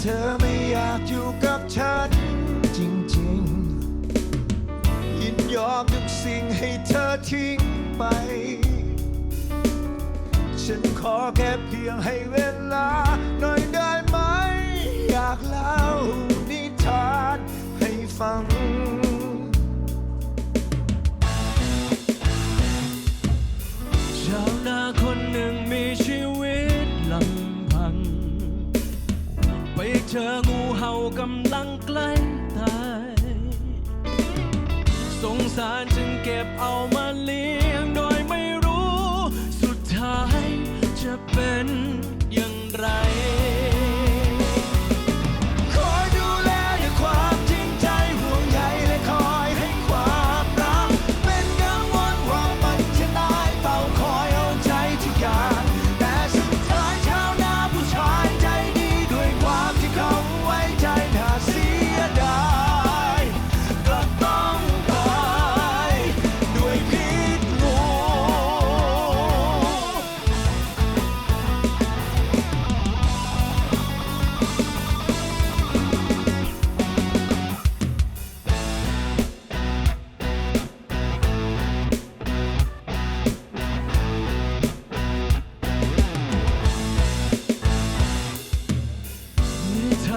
เธอไม่อยากอยู่กับฉันจริงๆ ยินยอมทุกสิ่งให้เธอทิ้งไป ฉันขอแค่เพียงให้เวลาหน่อยได้ไหม อยากเล่านิทานให้ฟัง องูเห่ากำลังใกล้ตาย สงสารจึงเก็บเอา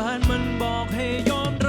านมันบอกให้ยอมรับ